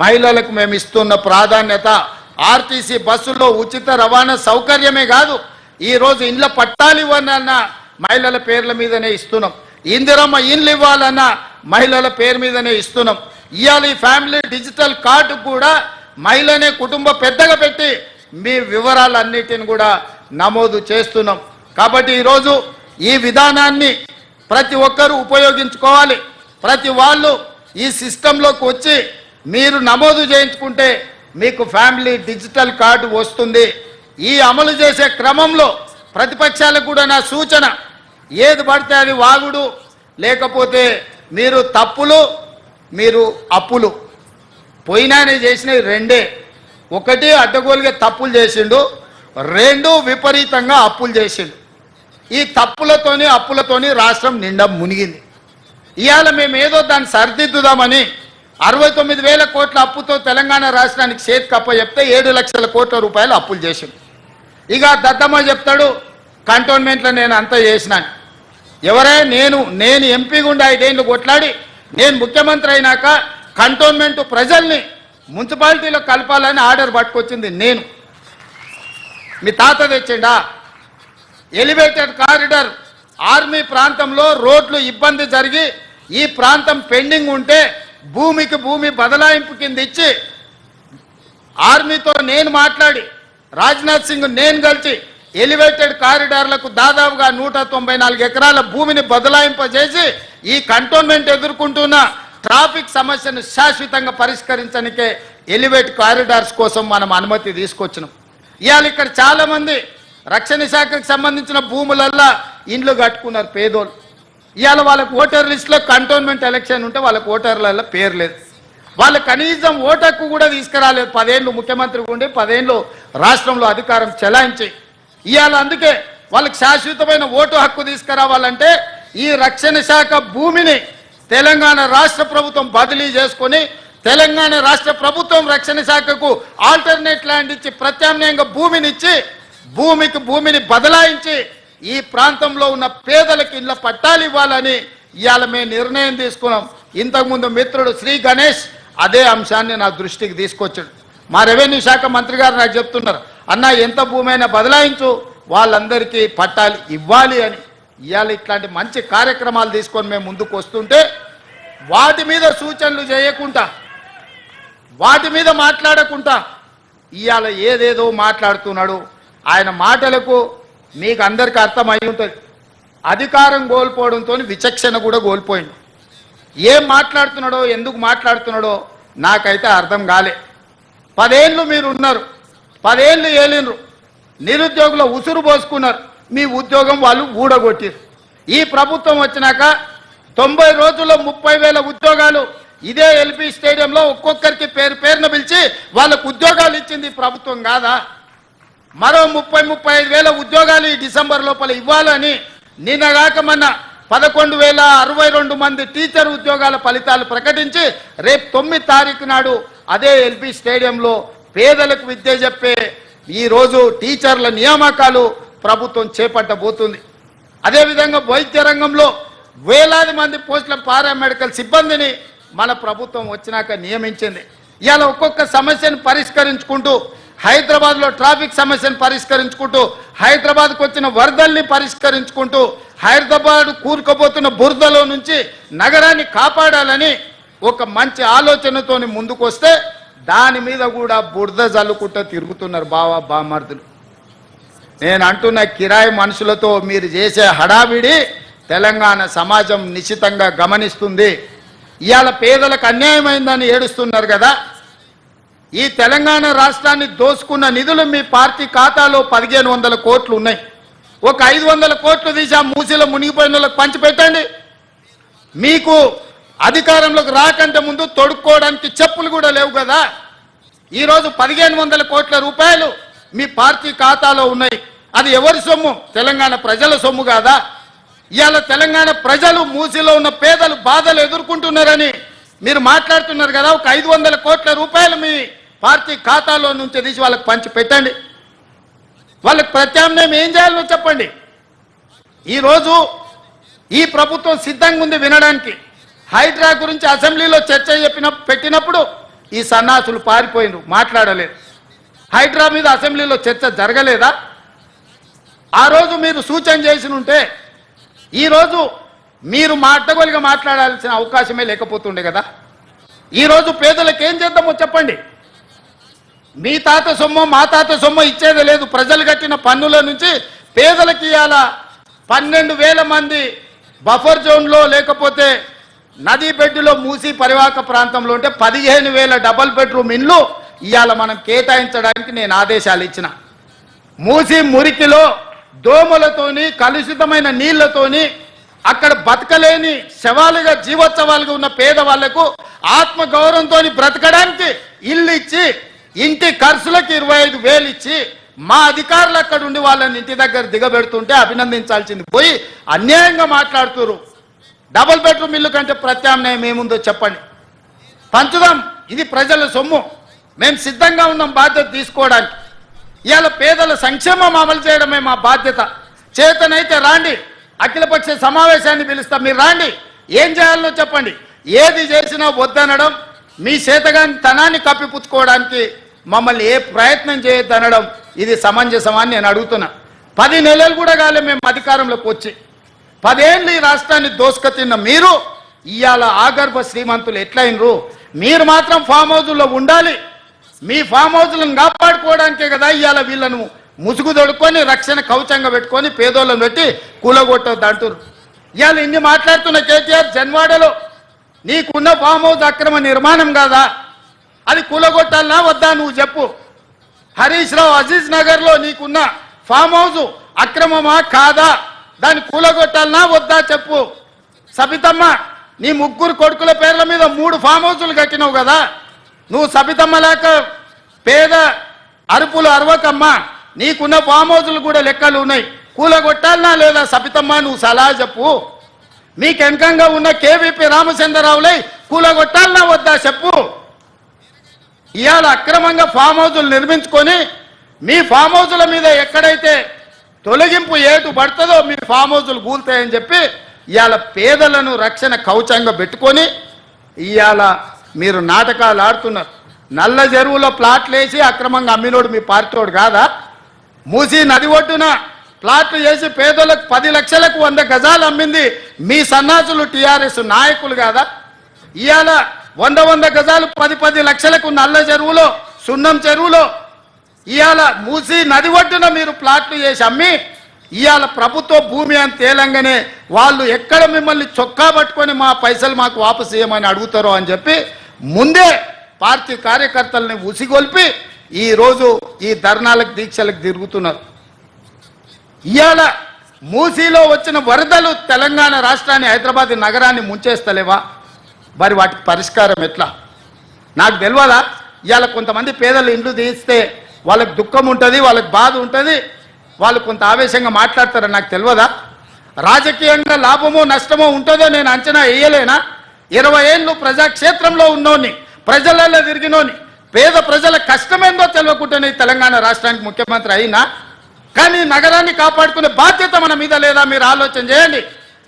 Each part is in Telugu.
మహిళలకు మేము ఇస్తున్న ప్రాధాన్యత ఆర్టీసీ బస్సుల్లో ఉచిత రవాణా సౌకర్యమే కాదు ఈరోజు ఇండ్ల పట్టాలు ఇవ్వనన్న మహిళల పేర్ల మీదనే ఇస్తున్నాం. ఇందిరమ్మ ఇండ్లు ఇవ్వాలన్న మహిళల పేరు మీదనే ఇస్తున్నాం. ఇవాళ ఈ ఫ్యామిలీ డిజిటల్ కార్డు కూడా మహిళనే కుటుంబ పెద్దగా పెట్టి మీ వివరాలన్నిటిని కూడా నమోదు చేస్తున్నాం. కాబట్టి ఈరోజు ఈ విధానాన్ని ప్రతి ఒక్కరూ ఉపయోగించుకోవాలి. ప్రతి వాళ్ళు ఈ సిస్టంలోకి వచ్చి మీరు నమోదు చేయించుకుంటే మీకు ఫ్యామిలీ డిజిటల్ కార్డు వస్తుంది. ఈ అమలు చేసే క్రమంలో ప్రతిపక్షాలకు కూడా నా సూచన ఏది పడితే అది వాగుడు లేకపోతే మీరు తప్పులు మీరు అప్పులు. పోయినానే చేసినవి రెండే. ఒకటి అడ్డగోలుగా తప్పులు చేసిండు రెండు విపరీతంగా అప్పులు చేసిండు. ఈ తప్పులతోని అప్పులతోని రాష్ట్రం నిండా మునిగింది. ఇవాళ మేము ఏదో దాన్ని సరిదిద్దుదామని అరవై తొమ్మిది వేల కోట్ల అప్పుతో తెలంగాణ రాష్ట్రానికి చేతి కప్ప చెప్తే ఏడు లక్షల కోట్ల రూపాయలు అప్పులు చేసింది ఇక దద్దమ్మ చెప్తాడు కంటోన్మెంట్లో నేను అంతా చేసినాను ఎవరే? నేను నేను ఎంపీ గుండా ఐదేళ్ళు కొట్లాడి నేను ముఖ్యమంత్రి అయినాక కంటోన్మెంట్ ప్రజల్ని మున్సిపాలిటీలో కలపాలని ఆర్డర్ పట్టుకొచ్చింది నేను. మీ తాత తెచ్చిండా? Elevated corridor. ఆర్మీ ప్రాంతంలో రోడ్లు ఇబ్బంది జరిగి ఈ ప్రాంతం పెండింగ్ ఉంటే భూమికి భూమి బదలాయింపు కింద ఇచ్చి ఆర్మీతో నేను మాట్లాడి రాజ్నాథ్ సింగ్ నేను కలిసి ఎలివేటెడ్ కారిడార్లకు దాదాపుగా నూట తొంభై నాలుగు ఎకరాల భూమిని బదలాయింపజేసి ఈ కంటోన్మెంట్ ఎదుర్కొంటున్న ట్రాఫిక్ సమస్యను శాశ్వతంగా పరిష్కరించడానికే ఎలివేట్ కారిడార్స్ కోసం మనం అనుమతి తీసుకొచ్చినాం. ఇవాళ ఇక్కడ చాలామంది రక్షణ శాఖకు సంబంధించిన భూములల్లా ఇండ్లు కట్టుకున్నారు పేదోళ్ళు. ఇవాళ వాళ్ళకు ఓటర్ లిస్టులో కంటోన్మెంట్ ఎలక్షన్ ఉంటే వాళ్ళకి ఓటర్లలో పేరు లేదు. వాళ్ళు కనీసం ఓటక్కు కూడా తీసుకురాలేదు. పదేళ్ళు ముఖ్యమంత్రి ఉండి పదేళ్ళు రాష్ట్రంలో అధికారం చెలాయించి. ఇవాళ అందుకే వాళ్ళకి శాశ్వతమైన ఓటు హక్కు తీసుకురావాలంటే ఈ రక్షణ శాఖ భూమిని తెలంగాణ రాష్ట్ర ప్రభుత్వం బదిలీ చేసుకొని తెలంగాణ రాష్ట్ర ప్రభుత్వం రక్షణ శాఖకు ఆల్టర్నేట్ ల్యాండ్ ఇచ్చి ప్రత్యామ్నాయంగా భూమిని ఇచ్చి భూమికి భూమిని బదలాయించి ఈ ప్రాంతంలో ఉన్న పేదలకు ఇళ్ళ పట్టాలు ఇవ్వాలని ఇవాళ మేము నిర్ణయం తీసుకున్నాం. ఇంతకుముందు మిత్రుడు శ్రీ గణేష్ అదే అంశాన్ని నా దృష్టికి తీసుకొచ్చాడు. మా రెవెన్యూ శాఖ మంత్రి గారు నాకు చెప్తున్నారు అన్న ఎంత భూమి అయినా బదలాయించు వాళ్ళందరికీ పట్టాలు ఇవ్వాలి అని. ఇవాళ ఇట్లాంటి మంచి కార్యక్రమాలు తీసుకొని మేము ముందుకు వస్తుంటే వాటి మీద సూచనలు చేయకుండా వాటి మీద మాట్లాడకుండా ఇవాళ ఏదేదో మాట్లాడుతున్నాడు. ఆయన మాటలకు మీకు అందరికీ అర్థమై ఉంటుంది. అధికారం కోల్పోవడంతో విచక్షణ కూడా కోల్పోయింది. ఏం మాట్లాడుతున్నాడో ఎందుకు మాట్లాడుతున్నాడో నాకైతే అర్థం కాలే. పదేళ్ళు మీరు ఉన్నారు పదేళ్ళు ఏలినరు. నిరుద్యోగుల ఉసురు పోసుకున్నారు. మీ ఉద్యోగం వాళ్ళు ఊడగొట్టారు ఈ ప్రభుత్వం వచ్చినాక తొంభై రోజుల్లో ముప్పై వేల ఉద్యోగాలు ఇదే ఎల్పి స్టేడియంలో ఒక్కొక్కరికి పేరు పేరున పిలిచి వాళ్ళకు ఉద్యోగాలు ఇచ్చింది ప్రభుత్వం కాదా? మరో ముప్పై ముప్పై ఐదు వేల ఉద్యోగాలు ఈ డిసెంబర్ లోపల ఇవ్వాలని నిన్నగాక మన పదకొండు వేల అరవై రెండు మంది టీచర్ ఉద్యోగాల ఫలితాలు ప్రకటించి రేపు తొమ్మిది తారీఖు నాడు అదే ఎల్పి స్టేడియంలో పేదలకు విద్య చెప్పే ఈరోజు టీచర్ల నియామకాలు ప్రభుత్వం చేపట్టబోతుంది. అదేవిధంగా వైద్య రంగంలో వేలాది మంది పోస్టుల పారామెడికల్ సిబ్బందిని మన ప్రభుత్వం వచ్చినాక నియమించింది. ఇవాళ ఒక్కొక్క సమస్యను పరిష్కరించుకుంటూ హైదరాబాద్లో ట్రాఫిక్ సమస్యను పరిష్కరించుకుంటూ హైదరాబాద్కు వచ్చిన వరదల్ని పరిష్కరించుకుంటూ హైదరాబాద్ కూరుకుపోతున్న బురదలో నుంచి నగరాన్ని కాపాడాలని ఒక మంచి ఆలోచనతోని ముందుకొస్తే దాని మీద కూడా బురద జల్లుకుంటూ తిరుగుతున్నారు బావా బామర్దులు. నేను అంటున్న కిరాయి మనుషులతో మీరు చేసే హడావిడి తెలంగాణ సమాజం నిశ్చితంగా గమనిస్తుంది. ఇవాళ పేదలకు అన్యాయమైందని ఏడుస్తున్నారు కదా ఈ తెలంగాణ రాష్ట్రాన్ని దోసుకున్న నిధులు మీ పార్టీ ఖాతాలో పదిహేను వందల కోట్లు ఉన్నాయి. ఒక ఐదు వందల కోట్లు తీసి ఆ మూసీలో మునిగిపోయిన వాళ్ళకి పంచిపెట్టండి మీకు అధికారంలోకి రాకంటే ముందు తొడుక్కోవడానికి చెప్పులు కూడా లేవు కదా. ఈరోజు పదిహేను వందల కోట్ల రూపాయలు మీ పార్టీ ఖాతాలో ఉన్నాయి. అది ఎవరి సొమ్ము? తెలంగాణ ప్రజల సొమ్ము కాదా? ఇవాళ తెలంగాణ ప్రజలు మూసిలో ఉన్న పేదలు బాధలు ఎదుర్కొంటున్నారని మీరు మాట్లాడుతున్నారు కదా. ఒక ఐదు వందల కోట్ల రూపాయలు మీ పార్టీ ఖాతాలో నుంచి తీసి వాళ్ళకి పంచి పెట్టండి. వాళ్ళకి ప్రత్యామ్నాయం ఏం చేయాలో చెప్పండి. ఈరోజు ఈ ప్రభుత్వం సిద్ధంగా ఉంది వినడానికి. హైడ్రా గురించి అసెంబ్లీలో చర్చ చెప్పిన పెట్టినప్పుడు ఈ సన్నాసులు పారిపోయినరు మాట్లాడలేదు. హైడ్రా మీద అసెంబ్లీలో చర్చ జరగలేదా? ఆ రోజు మీరు సూచన చేసి ఉంటే ఈరోజు మీరు మాటగొలిగా మాట్లాడాల్సిన అవకాశమే లేకపోతుండే కదా? ఈరోజు పేదలకు ఏం చేద్దామో చెప్పండి. మీ తాత సొమ్ము మా తాత సొమ్ము ఇచ్చేది లేదు. ప్రజలు కట్టిన పన్నుల నుంచి పేదలకి ఇవాళ పన్నెండు వేల మంది బఫర్ జోన్లో లేకపోతే నదీ బెడ్డులో మూసి పరివాహక ప్రాంతంలో ఉంటే పదిహేను వేల డబల్ బెడ్రూమ్ ఇండ్లు ఇవాళ మనం కేటాయించడానికి నేను ఆదేశాలు ఇచ్చిన. మూసి మురికిలో దోమలతోని కలుషితమైన నీళ్ళతోని అక్కడ బతకలేని శవాలుగా జీవోత్సవాలుగా ఉన్న పేదవాళ్ళకు ఆత్మగౌరవంతో బ్రతకడానికి ఇల్లు ఇచ్చి ఇంటి ఖర్చులకు ఇరవై ఐదు వేలు ఇచ్చి మా అధికారులు అక్కడ ఉండి వాళ్ళని ఇంటి దగ్గర దిగబెడుతుంటే అభినందించాల్సింది. పోయి అన్యాయంగా మాట్లాడుతురు డబుల్ బెడ్రూమ్ ఇల్లు కంటే ప్రత్యామ్నాయం ఏముందో చెప్పండి. పంచుదాం. ఇది ప్రజల సొమ్ము. మేము సిద్ధంగా ఉన్నాం బాధ్యత తీసుకోవడానికి. ఇవాళ పేదల సంక్షేమం అమలు చేయడమే మా బాధ్యత. చేతనైతే రాండి. అఖిలపక్ష సమావేశాన్ని పిలుస్తాం. మీరు రాండి. ఏం చేయాలో చెప్పండి. ఏది చేసినా వద్దనడం మీ చేతగాని తనాన్ని కప్పిపుచ్చుకోవడానికి మమ్మల్ని ఏ ప్రయత్నం చేయొద్దనడం ఇది సమంజసమని నేను అడుగుతున్నా. పది నెలలు కూడా కాలే మేము అధికారంలోకి వచ్చి. పదేళ్ళు ఈ రాష్ట్రాన్ని దోసుకతిన్న మీరు ఇవాళ ఆగర్భ శ్రీమంతులు ఎట్లయినరు? మీరు మాత్రం ఫామ్ హౌజుల్లో ఉండాలి. మీ ఫామ్ హౌజులను కాపాడుకోవడానికే కదా ఇవాళ వీళ్ళను ముసుగు దొడుకొని రక్షణ కవచంగా పెట్టుకొని పేదోళ్ళను పెట్టి కూలగొట్టొద్దు అంటారు ఇవాళ ఇన్ని మాట్లాడుతున్న కేటీఆర్ జన్వాడలో నీకున్న ఫామ్ హౌస్ అక్రమ నిర్మాణం కాదా? అది కూలగొట్టాలనా వద్దా నువ్వు చెప్పు. హరీష్ రావు అజీజ్ నగర్లో నీకున్న ఫామ్ హౌస్ అక్రమమా కాదా? దాన్ని కూలగొట్టాలనా వద్దా చెప్పు. సబితమ్మ నీ ముగ్గురు కొడుకుల పేర్ల మీద మూడు ఫామ్ హౌసులు కట్టినావు కదా. నువ్వు సబితమ్మ లేక పేద అరుపులు అరవకమ్మ. నీకున్న ఫామ్ హౌసులు కూడా లెక్కలు ఉన్నాయి. కూలగొట్టాలనా లేదా సబితమ్మ నువ్వు సలహా చెప్పు. నీకెనకంగా వెనకంగా ఉన్న కేవీపీ రామచంద్రరావులై కూలగొట్టాలనా వద్దా చెప్పు. ఇవాళ అక్రమంగా ఫామ్ హౌజులు నిర్మించుకొని మీ ఫామ్ హౌజుల మీద ఎక్కడైతే తొలగింపు ఏటు పడుతుందో మీ ఫామ్ హౌజులు కూలుతాయని చెప్పి ఇవాళ పేదలను రక్షణ కవచంగా పెట్టుకొని ఇవాళ మీరు నాటకాలు ఆడుతున్నారు. నల్ల చెరువులో ప్లాట్లు వేసి అక్రమంగా అమ్మినోడు మీ పార్టీోడు కాదా? మూసి నది ఒడ్డున ప్లాట్లు చేసి పేదలకు పది లక్షలకు వంద గజాలు అమ్మింది మీ సన్నాసులు టీఆర్ఎస్ నాయకులు కాదా? ఇవాళ వంద వంద గజాలు పది పది లక్షలకు నల్ల చెరువులో సున్నం చెరువులో. ఇవాళ మూసి నది ఒడ్డున మీరు ప్లాట్లు చేసి అమ్మి ఇవాళ ప్రభుత్వ భూమి అని తేలంగానే వాళ్ళు ఎక్కడ మిమ్మల్ని చొక్కా పట్టుకొని మా పైసలు మాకు వాపసు చేయమని అడుగుతారో అని చెప్పి ముందే పార్టీ కార్యకర్తల్ని ఉసిగొల్పి ఈ రోజు ఈ ధర్నాలకు దీక్షలకు తిరుగుతున్నారు. ఇవాళ మూసీలో వచ్చిన వరదలు తెలంగాణ రాష్ట్రాన్ని హైదరాబాద్ నగరాన్ని ముంచేస్తలేవా? మరి వాటికి పరిష్కారం ఎట్లా? నాకు తెలియదా ఇవాళ కొంతమంది పేదలు ఇండ్లు తీస్తే వాళ్ళకి దుఃఖం ఉంటుంది వాళ్ళకి బాధ ఉంటుంది వాళ్ళు కొంత ఆవేశంగా మాట్లాడతారని నాకు తెలియదా రాజకీయంగా లాభమో నష్టమో ఉంటుందో నేను అంచనా వేయలేనా? ఇరవై ఏళ్ళు ప్రజాక్షేత్రంలో ఉన్నోని ప్రజలలో తిరిగినోని పేద ప్రజల కష్టమేందో తెలియకుండానే తెలంగాణ రాష్ట్రానికి ముఖ్యమంత్రి అయినా కానీ నగరాన్ని కాపాడుకునే బాధ్యత మన మీద లేదా మీరు ఆలోచన చేయండి.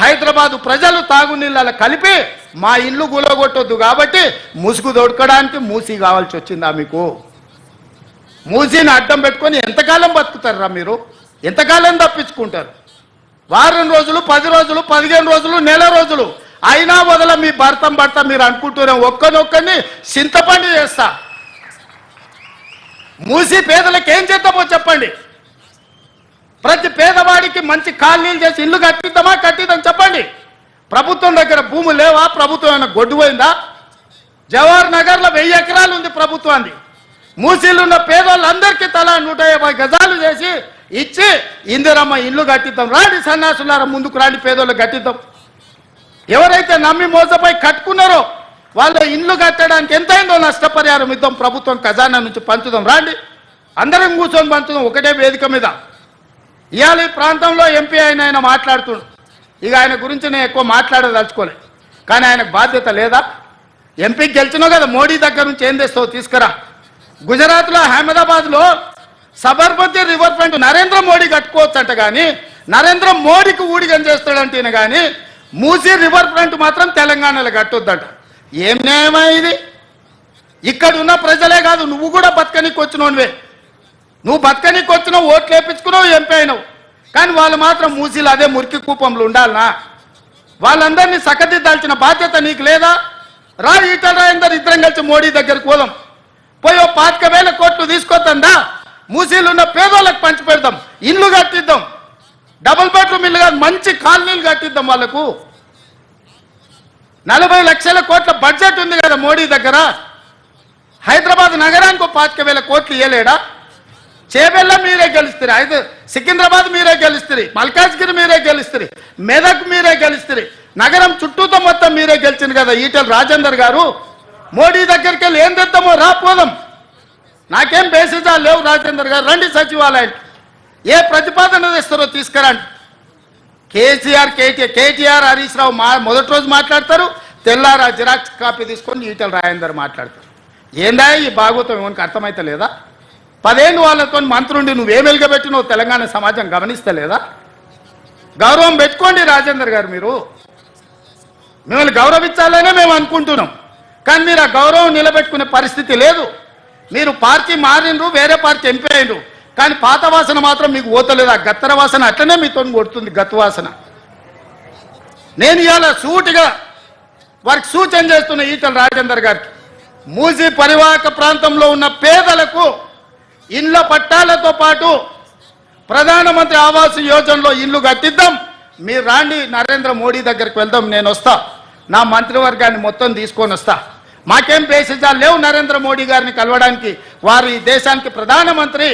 హైదరాబాద్ ప్రజలు తాగునీళ్ళ కలిపి మా ఇల్లు గులగొట్టొద్దు కాబట్టి ముసుగు దొడకడానికి మూసి కావాల్సి వచ్చిందా మీకు? మూసిని అడ్డం పెట్టుకొని ఎంతకాలం బతుకుతారా మీరు? ఎంతకాలం తప్పించుకుంటారు? వారం రోజులు పది రోజులు పదిహేను రోజులు నెల రోజులు. అయినా వదల మీ భర్తం భర్త మీరు అనుకుంటూనే ఒక్కనొక్కని చింతపండి చేస్తా. మూసి పేదలకు ఏం చేద్దామో చెప్పండి. ప్రతి పేదవాడికి మంచి ఖాళీలు చేసి ఇల్లు కట్టిద్దామా కట్టిద్దాం చెప్పండి. ప్రభుత్వం దగ్గర భూములు లేవా? ప్రభుత్వం ఏమైనా గొడ్డు పోయిందా జవహర్ నగర్లో వెయ్యి ఎకరాలు ఉంది ప్రభుత్వాన్ని మూసీలున్న పేదోళ్ళందరికీ తలా నూట యాభై గజాలు చేసి ఇచ్చి ఇందిరమ్మ ఇల్లు కట్టిద్దాం రాండి సన్నాసులారా ముందుకు రాండి పేదోళ్ళు కట్టిద్దాం. ఎవరైతే నమ్మి మోసపోయి కట్టుకున్నారో వాళ్ళ ఇల్లు కట్టడానికి ఎంతైందో నష్టపరిహారం ఇద్దాం ప్రభుత్వం ఖజానా నుంచి పంచుదాం రాండి. అందరం కూర్చొని పంచుదాం ఒకటే వేదిక మీద. ఇవాళ ఈ ప్రాంతంలో ఎంపీ అయిన ఆయన మాట్లాడుతుండు. ఇక ఆయన గురించి నేను ఎక్కువ మాట్లాడదలుచుకోలే. కానీ ఆయనకు బాధ్యత లేదా? ఎంపీ గెలిచినావు కదా మోడీ దగ్గర నుంచి ఏం తెస్తావు? తీసుకురా. గుజరాత్లో అహ్మదాబాద్లో సబర్మతి రివర్ ఫ్రంట్ నరేంద్ర మోడీ కట్టుకోవచ్చు అంట కానీ నరేంద్ర మోడీకి ఊడిగం చేస్తాడంటేనే కానీ మూసీ రివర్ ఫ్రంట్ మాత్రం తెలంగాణలో కట్టొద్దంట. ఏం న్యాయమా ఇది? ఇక్కడ ఉన్న ప్రజలే కాదు నువ్వు కూడా బతకనికి వచ్చినోనివే నువ్వు బతకనీకి వచ్చినావు ఓట్లు వేపించుకున్నావు ఎంపీ అయినావు కానీ వాళ్ళు మాత్రం మూసీలు అదే మురికి కూపంలో ఉండాలనా? వాళ్ళందరినీ సకదిద్దాల్సిన బాధ్యత నీకు లేదా? రా ఈటల రాయందరు ఇద్దరం కలిసి మోడీ దగ్గరికి పోదాం. పోయి ఓ పాతిక వేల కోట్లు తీసుకొద్దా మూసీలు ఉన్న పేదోళ్ళకి పంచి పెడదాం ఇల్లు కట్టిద్దాం. డబుల్ బెడ్రూమ్ ఇల్లు కాదు మంచి కాలనీలు కట్టిద్దాం వాళ్ళకు. నలభై లక్షల కోట్ల బడ్జెట్ ఉంది కదా మోడీ దగ్గర. హైదరాబాద్ నగరానికి ఒక పాతిక వేల కోట్లు ఇవ్వలేడా చేబెల్ల మీరే గెలుస్తారు అయితే సికింద్రాబాద్ మీరే గెలుస్తారు మల్కాజ్గిరి మీరే గెలుస్తారు మెదక్ మీరే గెలుస్తారు నగరం చుట్టూతో మొత్తం మీరే గెలిచింది కదా ఈటల రాజేందర్ గారు. మోడీ దగ్గరికి వెళ్ళి ఏం తెద్దామో రాపోదాం నాకేం బేసిజా లేవు రాజేందర్ గారు రండి సచివాలయం. ఏ ప్రతిపాదన తెస్తారో తీసుకురండి. కేసీఆర్ కేటీఆర్ కేటీఆర్ హరీష్ రావు మా మొదటి రోజు మాట్లాడతారు తెల్లారా జిరాక్స్ కాపీ తీసుకొని ఈటల రాజేందర్ మాట్లాడతారు. ఏందా ఈ భాగవతం ఏమనికి అర్థమైతే లేదా పదేళ్ళు వాళ్ళతో మంత్రుండి నువ్వేం వెలుగబెట్టినావు తెలంగాణ సమాజం గమనిస్తలేదా? గౌరవం పెట్టుకోండి రాజేందర్ గారు మీరు. మిమ్మల్ని గౌరవించాలనే మేము అనుకుంటున్నాం. కానీ మీరు ఆ గౌరవం నిలబెట్టుకునే పరిస్థితి లేదు. మీరు పార్టీ మారిండ్రు వేరే పార్టీ ఎంపీ అయిండ్రు కానీ పాత వాసన మాత్రం మీకు ఓతలేదు ఆ గత్తర వాసన అట్లనే మీతో కొడుతుంది గత్తు వాసన. నేను ఇవాళ సూటిగా వారికి సూచన చేస్తున్న ఈటల రాజేందర్ గారికి మూజీ పరివాహక ప్రాంతంలో ఉన్న పేదలకు ఇండ్ల పట్టాలతో పాటు ప్రధానమంత్రి ఆవాస్ యోజనలో ఇల్లు కట్టిద్దాం. మీరు రాండి నరేంద్ర మోడీ దగ్గరికి వెళ్దాం నేను వస్తా. నా మంత్రివర్గాన్ని మొత్తం తీసుకొని వస్తా. మాకేం బేసిజాలు లేవు నరేంద్ర మోడీ గారిని కలవడానికి. వారు ఈ దేశానికి ప్రధానమంత్రి.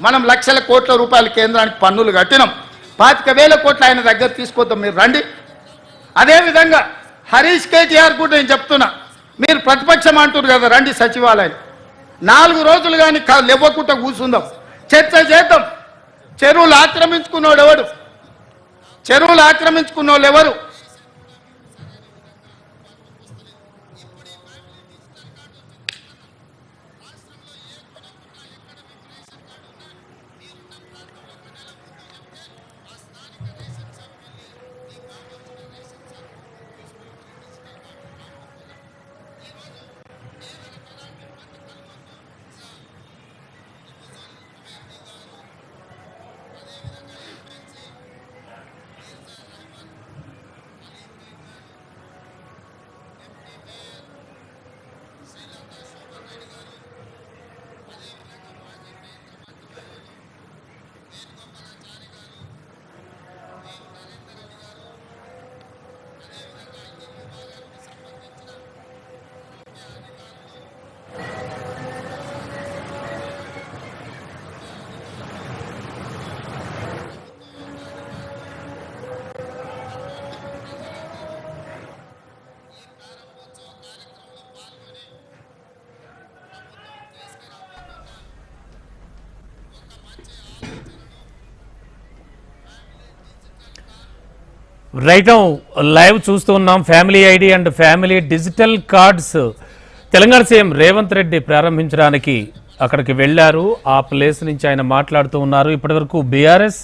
మనం లక్షల కోట్ల రూపాయల కేంద్రానికి పన్నులు కట్టినాం. పాతిక వేల కోట్ల ఆయన దగ్గర తీసుకొద్దాం మీరు రండి. అదేవిధంగా హరీష్ కేటీఆర్ కూడా నేను చెప్తున్నా. మీరు ప్రతిపక్షం అంటున్నారు కదా రండి సచివాలయం. నాలుగు రోజులు కానీ లేవకుండా కూర్చుందాం. చర్చ చేద్దాం. చెరువులు ఆక్రమించుకున్నోడు ఎవడు? చెరువులు ఆక్రమించుకున్నోళ్ళు ఎవరు? రైట్ లైవ్ చూస్తూ ఉన్నాం. Family ID and family digital cards Telangana CM Revanth Reddy ప్రారంభించడానికి అక్కడికి వెళ్ళారు. ఆ ప్లేస్ నుంచి ఆయన మాట్లాడుతూ ఉన్నారు. ఇప్పటివరకు బీఆర్ఎస్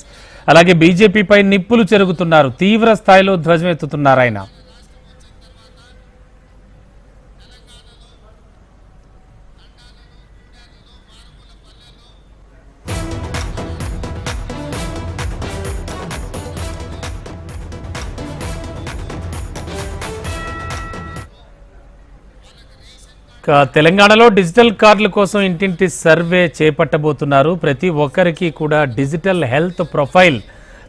అలాగే బీజేపీపై నిప్పులు చెరుగుతున్నారు. తీవ్ర స్థాయిలో ధ్వజమెత్తుతున్నారు ఆయన. తెలంగాణలో డిజిటల్ కార్డుల కోసం ఇంటింటి సర్వే చేపట్టబోతున్నారు. ప్రతి ఒక్కరికి కూడా డిజిటల్ హెల్త్ ప్రొఫైల్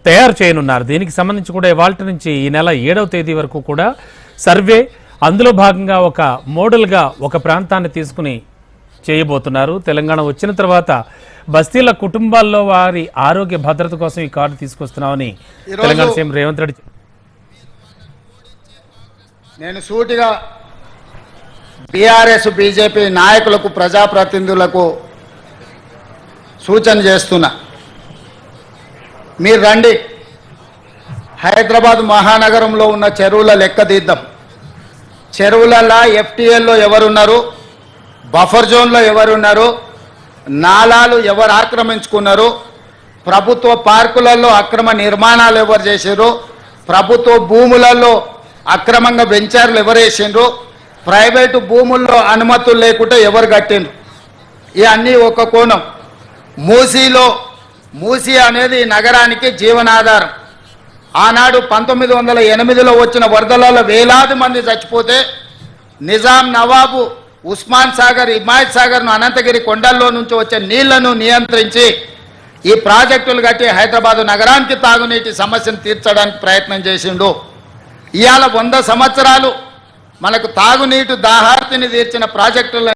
తయారు చేయనున్నారు. దీనికి సంబంధించి కూడా ఇవాళ నుంచి ఈ నెల ఏడవ తేదీ వరకు కూడా సర్వే అందులో భాగంగా ఒక మోడల్గా ఒక ప్రాంతాన్ని తీసుకుని చేయబోతున్నారు. తెలంగాణ వచ్చిన తర్వాత బస్తీల కుటుంబాల్లో వారి ఆరోగ్య భద్రత కోసం ఈ కార్డు తీసుకొస్తున్నామని తెలంగాణ సీఎం రేవంత్ రెడ్డి నేను సూటిగా టిఆర్ఎస్ బీజేపీ నాయకులకు ప్రజాప్రతినిధులకు సూచన చేస్తున్నా. మీరు రండి. హైదరాబాద్ మహానగరంలో ఉన్న చెరువుల లెక్క తీద్దాం. చెరువులలో ఎఫ్టీఎల్లో ఎవరున్నారు? బఫర్ జోన్లో ఎవరున్నారు? నాలాలు ఎవరు ఆక్రమించుకున్నారు? ప్రభుత్వ పార్కులలో అక్రమ నిర్మాణాలు ఎవరు చేశారు? ప్రభుత్వ భూములలో అక్రమంగా వెంచర్లు ఎవరు వేసిండ్రు? ప్రైవేటు భూముల్లో అనుమతులు లేకుంటే ఎవరు కట్టిండ్రు? ఇవన్నీ ఒక కోణం. మూసీలో మూసీ అనేది నగరానికి జీవనాధారం. ఆనాడు పంతొమ్మిది వందల ఎనిమిదిలో వచ్చిన వరదలలో వేలాది మంది చచ్చిపోతే నిజాం నవాబు ఉస్మాన్ సాగర్ హిమాయత్ సాగర్ను అనంతగిరి కొండల్లో నుంచి వచ్చే నీళ్ళను నియంత్రించి ఈ ప్రాజెక్టులు కట్టి హైదరాబాద్ నగరానికి తాగునీటి సమస్యను తీర్చడానికి ప్రయత్నం చేసిండు. ఇవాళ వంద సంవత్సరాలు మనకు తాగునీటి దాహార్తిని తీర్చిన ప్రాజెక్టుల